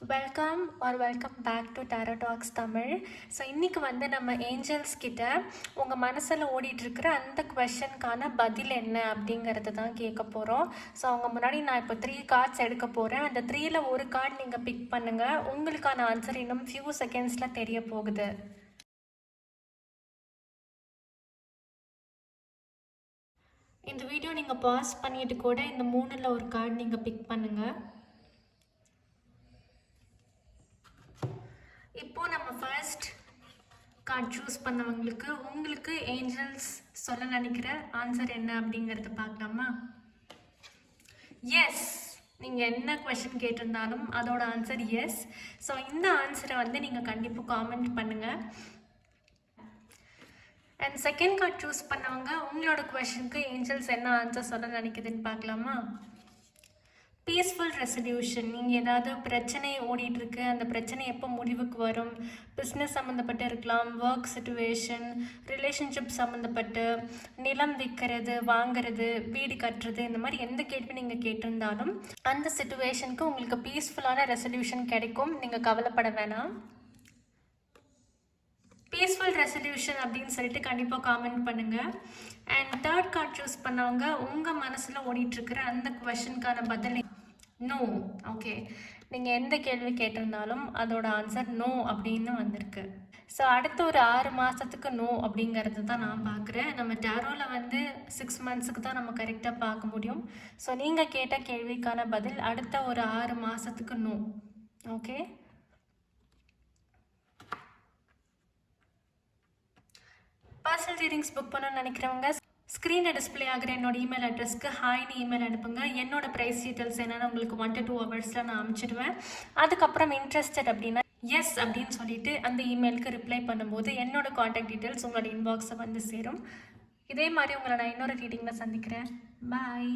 Welcome are welcome back to tarot talks Tamil so இன்றைக்கி வந்து நம்ம ஏஞ்சல்ஸ் கிட்ட உங்கள் மனசில் ஓடிட்டுருக்கிற அந்த கொஷனுக்கான பதில் என்ன அப்படிங்கிறத தான் கேட்க போகிறோம் ஸோ அவங்க முன்னாடி நான் இப்போ த்ரீ கார்ட்ஸ் எடுக்க போகிறேன் அந்த த்ரீயில் ஒரு கார்டு நீங்கள் பிக் பண்ணுங்கள் உங்களுக்கான ஆன்சர் இன்னும் ஃபியூ செகண்ட்ஸில் தெரிய போகுது. இந்த வீடியோ நீங்கள் பாஸ் பண்ணிட்டு கூட இந்த மூணில் ஒரு கார்டு நீங்கள் பிக் பண்ணுங்கள் இப்போ நம்ம ஃபர்ஸ்ட் கார்ட் சூஸ் பண்ணவங்களுக்கு உங்களுக்கு ஏஞ்சல்ஸ் சொல்ல நினைக்கிற ஆன்சர் என்ன அப்படிங்கிறத பார்க்கலாமா? எஸ் நீங்கள் என்ன கொஷின் கேட்டிருந்தாலும் அதோட ஆன்சர் எஸ் ஸோ இந்த ஆன்சரை வந்து நீங்கள் கண்டிப்பாக காமெண்ட் பண்ணுங்கள் அண்ட் செகண்ட் கார்ட் சூஸ் பண்ணவங்க உங்களோட கொஷனுக்கு ஏஞ்சல்ஸ் என்ன ஆன்சர் சொல்ல நினைக்குதுன்னு பார்க்கலாமா? பீஸ்ஃபுல் ரெசல்யூஷன் நீங்கள் ஏதாவது பிரச்சனை ஓடிட்டுருக்கு அந்த பிரச்சனை எப்போ முடிவுக்கு வரும்? பிஸ்னஸ் சம்மந்தப்பட்டு இருக்கலாம் ஒர்க் சுச்சுவேஷன் ரிலேஷன்ஷிப் சம்மந்தப்பட்டு நிலம் விற்கிறது வாங்குறது வீடு கட்டுறது இந்த மாதிரி எந்த கேள்வி நீங்கள் கேட்டிருந்தாலும் அந்த சுச்சுவேஷனுக்கு உங்களுக்கு பீஸ்ஃபுல்லான ரெசல்யூஷன் கிடைக்கும். நீங்கள் கவலைப்பட வேணாம். ரெசல்யூஷன் அப்படின்னு சொல்லிட்டு கண்டிப்பாக காமெண்ட் பண்ணுங்கள் அண்ட் தேர்ட் கார்ட் சூஸ் பண்ணவங்க உங்கள் மனசில் ஓடிட்டுருக்கிற அந்த கொஷனுக்கான பதில் நோ ஓகே நீங்கள் எந்த கேள்வி கேட்டிருந்தாலும் அதோட ஆன்சர் நோ அப்படின்னு வந்திருக்கு. ஸோ அடுத்த ஒரு ஆறு மாதத்துக்கு நோ அப்படிங்கிறது தான் நான் பார்க்குறேன் நம்ம டேரோவில் வந்து சிக்ஸ் மந்த்ஸுக்கு தான் நம்ம கரெக்டாக பார்க்க முடியும். ஸோ நீங்கள் கேட்ட கேள்விக்கான பதில் அடுத்த ஒரு ஆறு மாதத்துக்கு no okay personal readings book பண்ணணும்னு நினைக்கிறவங்க ஸ்க்ரீனில் டிஸ்பிளே ஆகிற என்னோட இமெயில் அட்ரஸ்க்கு ஹாய்னு இமெயில் அனுப்புங்க. என்னோட ப்ரைஸ் டீட்டெயில்ஸ் என்னென்னு உங்களுக்கு ஒன் டு டூ ஹவர்ஸில் நான் அனுப்பிச்சிடுவேன் அதுக்கப்புறம் இன்ட்ரெஸ்டட் அப்படின்னா எஸ் அப்படின்னு சொல்லிட்டு அந்த இமெயிலுக்கு ரிப்ளை பண்ணும்போது என்னோட காண்டாக்ட் டீட்டெயில்ஸ் உங்களோட இன்பாக்ஸை வந்து சேரும். இதே மாதிரி உங்களை நான் இன்னொரு ரீடிங்கில் சந்திக்கிறேன். பாய்